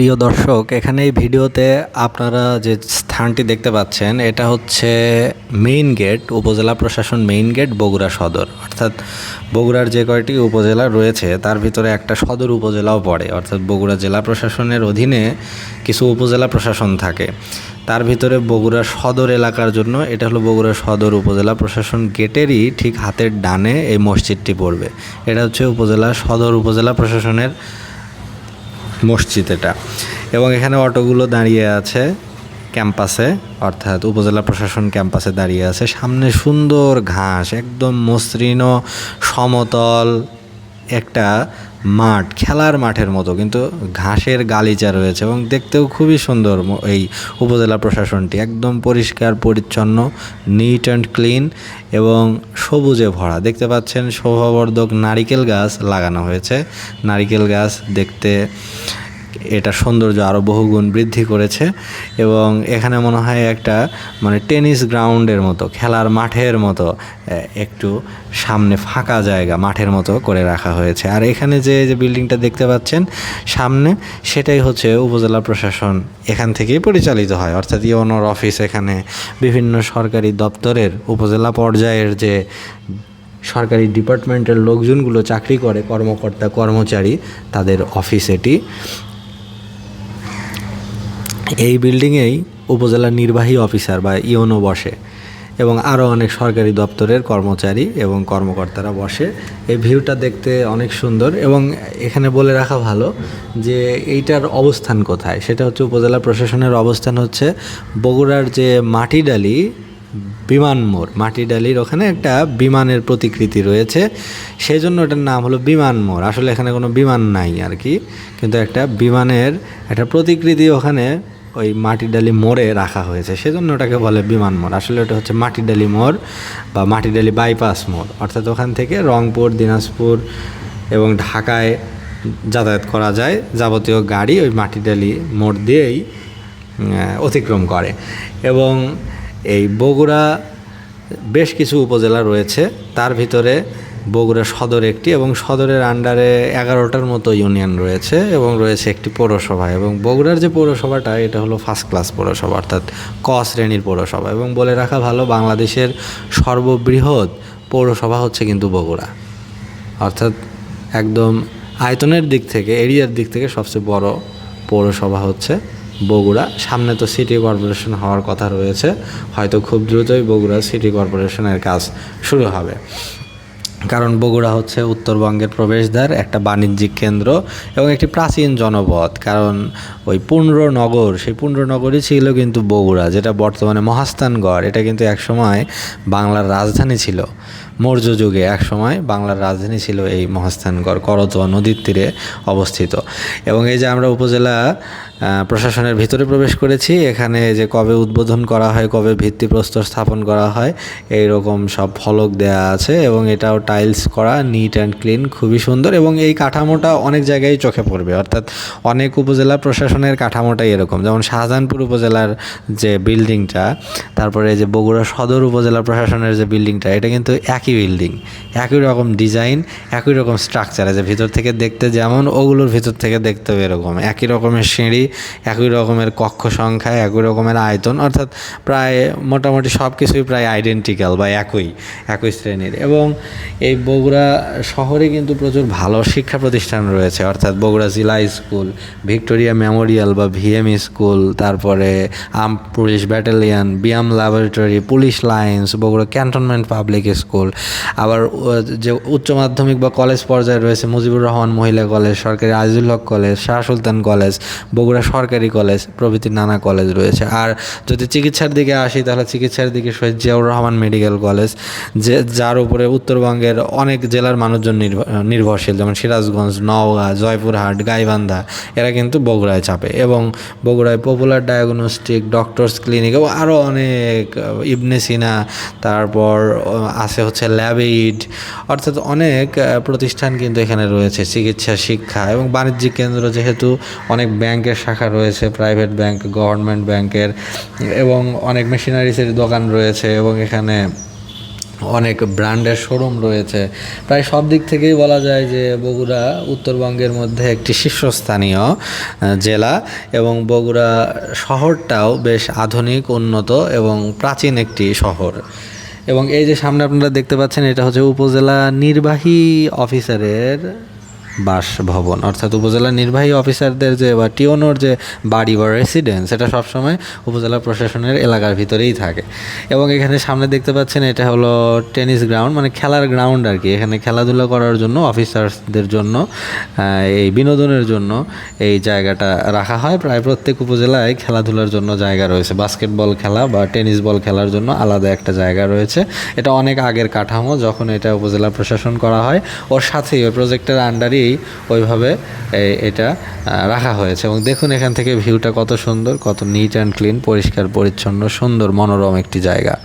প্রিয় দর্শক এখানে এই ভিডিওতে আপনারা যে স্থানটি দেখতে পাচ্ছেন, এটা হচ্ছে মেইন গেট, উপজেলা প্রশাসন মেইন গেট, বগুড়া সদর। অর্থাৎ বগুড়ার যে কয়টি উপজেলা রয়েছে, তার ভিতরে একটা সদর উপজেলাও পড়ে। অর্থাৎ বগুড়া জেলা প্রশাসনের অধীনে কিছু উপজেলা প্রশাসন থাকে। তার ভিতরে বগুড়া সদর এলাকার জন্য, এটা হলো বগুড়া সদর উপজেলা প্রশাসন গেটেরই ঠিক হাতের ডানে এই মসজিদটি পড়বে। এটা হচ্ছে উপজেলা সদর উপজেলা প্রশাসনের মসজিদ এটা। এবং এখানে অটোগুলো দাঁড়িয়ে আছে ক্যাম্পাসে, অর্থাৎ উপজেলা প্রশাসন ক্যাম্পাসে দাঁড়িয়ে আছে। সামনে সুন্দর ঘাস, একদম মসৃণ, সমতল একটা মাঠ, খেলার মাঠের মতো, কিন্তু ঘাসের গালিচা রয়েছে এবং দেখতেও খুবই সুন্দর এই উপজেলা প্রশাসনটি। একদম পরিষ্কার, পরিচ্ছন্ন নিট অ্যান্ড ক্লিন এবং সবুজে ভরা। দেখতে পাচ্ছেন শোভাবর্ধক নারিকেল গাছ লাগানো হয়েছে। নারিকেল গাছ দেখতে এটা সৌন্দর্য আরও বহুগুণ বৃদ্ধি করেছে এবং এখানে মনে হয় একটা মানে টেনিস গ্রাউন্ডের মতো, খেলার মাঠের মতো একটু সামনে ফাঁকা জায়গা মাঠের মতো করে রাখা হয়েছে। আর এখানে যে যে বিল্ডিংটা দেখতে পাচ্ছেন সামনে, সেটাই হচ্ছে উপজেলা প্রশাসন এখান থেকেই পরিচালিত হয়। অর্থাৎ ইওনোর অফিস এখানে বিভিন্ন সরকারি দপ্তরের উপজেলা পর্যায়ের যে সরকারি ডিপার্টমেন্টের লোকজনগুলো চাকরি করে, কর্মকর্তা, কর্মচারী, তাদের অফিস এটি। এই বিল্ডিংয়েই উপজেলা নির্বাহী অফিসার বা ইওনো বসে এবং আরও অনেক সরকারি দপ্তরের কর্মচারী এবং কর্মকর্তারা বসে। এই ভিউটা দেখতে অনেক সুন্দর এবং এখানে বলে রাখা ভালো যে এইটার অবস্থান কোথায়? সেটা হচ্ছে উপজেলা প্রশাসনের অবস্থান হচ্ছে বগুড়ার যে মাটিডালি বিমান মোড়। মাটিডালির ওখানে একটা বিমানের প্রতিকৃতি রয়েছে। সেই জন্য এটার নাম হলো বিমান মোড়। আসলে এখানে কোনো বিমান নাই আর কি। কিন্তু একটা বিমানের একটা প্রতিকৃতি ওখানে ওই মাটিডালি মোড়ে রাখা হয়েছে। সেজন্য ওটাকে বলে বিমান মোড়। আসলে ওটা হচ্ছে মাটিডালি মোড় বা মাটিডালি বাইপাস মোড়। অর্থাৎ ওখান থেকে রংপুর, দিনাজপুর এবং ঢাকায় যাতায়াত করা যায়। যাবতীয় গাড়ি ওই মাটিডালি মোড় দিয়েই অতিক্রম করে। এবং এই বগুড়া বেশ কিছু উপজেলা রয়েছে। তার ভিতরে বগুড়া সদর একটি এবং সদরের আন্ডারে এগারোটার মতো ইউনিয়ন রয়েছে এবং রয়েছে একটি পৌরসভা এবং বগুড়ার যে পৌরসভাটা, এটা হলো ফার্স্ট ক্লাস পৌরসভা অর্থাৎ ক শ্রেণির পৌরসভা এবং বলে রাখা ভালো, বাংলাদেশের সর্ববৃহৎ পৌরসভা হচ্ছে কিন্তু বগুড়া। অর্থাৎ একদম আয়তনের দিক থেকে, এরিয়ার দিক থেকে সবচেয়ে বড় পৌরসভা হচ্ছে বগুড়া। সামনে তো সিটি কর্পোরেশন হওয়ার কথা রয়েছে, হয়তো খুব দ্রুতই বগুড়া সিটি কর্পোরেশনের কাজ শুরু হবে। কারণ বগুড়া হচ্ছে উত্তরবঙ্গের প্রবেশদ্বার, একটা বাণিজ্যিক কেন্দ্র এবং একটি প্রাচীন জনপদ। কারণ ওই পুণ্ড্রনগর সেই পুণ্ড্রনগরই ছিল কিন্তু বগুড়া, যেটা বর্তমানে মহাস্থানগড়। এটা কিন্তু একসময় বাংলার রাজধানী ছিল। মৌর্য যুগে একসময় বাংলার রাজধানী ছিল এই মহাস্থানগড় করতোয়া নদীর তীরে অবস্থিত। এবং এই যে আমরা উপজেলা প্রশাসনের ভিতরে প্রবেশ করেছি। এখানে যে কবে উদ্বোধন করা হয়, কবে ভিত্তিপ্রস্তর স্থাপন করা হয় এই রকম সব ফলক দেয়া আছে এবং এটাও টাইলস করা নিট অ্যান্ড ক্লিন খুবই সুন্দর এবং এই কাঠামোটা অনেক জায়গায় চোখে পড়বে। অর্থাৎ অনেক উপজেলা প্রশাসনের কাঠামোটাই এরকম। যেমন শাহজাহানপুর উপজেলার যে বিল্ডিংটা তারপরে যে বগুড়া সদর উপজেলা প্রশাসনের যে বিল্ডিংটা এটা কিন্তু একই বিল্ডিং একই রকম ডিজাইন একই রকম স্ট্রাকচার আছে ভিতর থেকে দেখতে যেমন, ওগুলোর ভিতর থেকে দেখতেও এরকম। একই রকমের সিঁড়ি একই রকমের কক্ষ সংখ্যা, একই রকমের আয়তন, অর্থাৎ প্রায় মোটামুটি সব কিছুই প্রায় আইডেন্টিক্যাল বা একই একই শ্রেণির। এবং এই বগুড়া শহরে কিন্তু প্রচুর ভালো শিক্ষা প্রতিষ্ঠান রয়েছে, অর্থাৎ বগুড়া জিলা স্কুল, ভিক্টোরিয়া মেমোরিয়াল বা ভিএম স্কুল, তারপরে আম police battalion, BIAM laboratory, police lines, Bogura cantonment public school, আবার যে উচ্চ মাধ্যমিক বা কলেজ পর্যায়ে রয়েছে মুজিবুর রহমান মহিলা কলেজ, সরকারি আজিজুল হক কলেজ, শাহ সুলতান কলেজ, বগুড়া সরকারি কলেজ প্রভৃতি নানা কলেজ রয়েছে। আর যদি চিকিৎসার দিকে আসি, তাহলে চিকিৎসার দিকে শহীদ জিয়াউর রহমান মেডিকেল কলেজ যে যার উপরে উত্তরবঙ্গের অনেক জেলার মানুষজন নির্ভ- নির্ভরশীল, যেমন সিরাজগঞ্জ, নওগাঁ, জয়পুরহাট, গাইবান্ধা, এরা কিন্তু বগুড়ায় চাপে। এবং বগুড়ায় পপুলার ডায়াগনস্টিক ডক্টরস ক্লিনিক এবং আরও অনেক ইবনে সিনা, তারপর আছে হচ্ছে ল্যাবেইড অর্থাৎ অনেক প্রতিষ্ঠান কিন্তু এখানে রয়েছে, চিকিৎসা, শিক্ষা এবং বাণিজ্যিক কেন্দ্র যেহেতু অনেক ব্যাংকের শাখা রয়েছে প্রাইভেট ব্যাংক গভর্নমেন্ট ব্যাংকের এবং অনেক মেশিনারিসের দোকান রয়েছে, এবং এখানে অনেক ব্র্যান্ডের শোরুম রয়েছে। প্রায় সব দিক থেকেই বলা যায় যে বগুড়া উত্তরবঙ্গের মধ্যে একটি শীর্ষস্থানীয় জেলা, এবং বগুড়া শহরটাও বেশ আধুনিক, উন্নত এবং প্রাচীন একটি শহর। এবং এই যে সামনে আপনারা দেখতে পাচ্ছেন, এটা হচ্ছে উপজেলা নির্বাহী অফিসারের বাসভবন। অর্থাৎ উপজেলা নির্বাহী অফিসারদের যে বা টিওনোর যে বাড়ি বা রেসিডেন্স এটা সবসময় উপজেলা প্রশাসনের এলাকার ভিতরেই থাকে। এবং এখানে সামনে দেখতে পাচ্ছেন, এটা হলো টেনিস গ্রাউন্ড মানে খেলার গ্রাউন্ড আর কি। এখানে খেলাধুলা করার জন্য অফিসার্সদের জন্য এই বিনোদনের জন্য এই জায়গাটা রাখা হয়। প্রায় প্রত্যেক উপজেলায় খেলাধুলার জন্য জায়গা রয়েছে। বাস্কেটবল খেলা বা টেনিস বল খেলার জন্য আলাদা একটা জায়গা রয়েছে। এটা অনেক আগের কাঠামো, যখন এটা উপজেলা প্রশাসন করা হয়। ওর সাথেই, ওই প্রজেক্টের আন্ডারেই ওইভাবে, এ- এটা রাখা হয়েছে। এবং দেখুন এখান থেকে ভিউটা কত সুন্দর, কত নিট অ্যান্ড ক্লিন পরিষ্কার, পরিচ্ছন্ন, সুন্দর, মনোরম একটি জায়গা।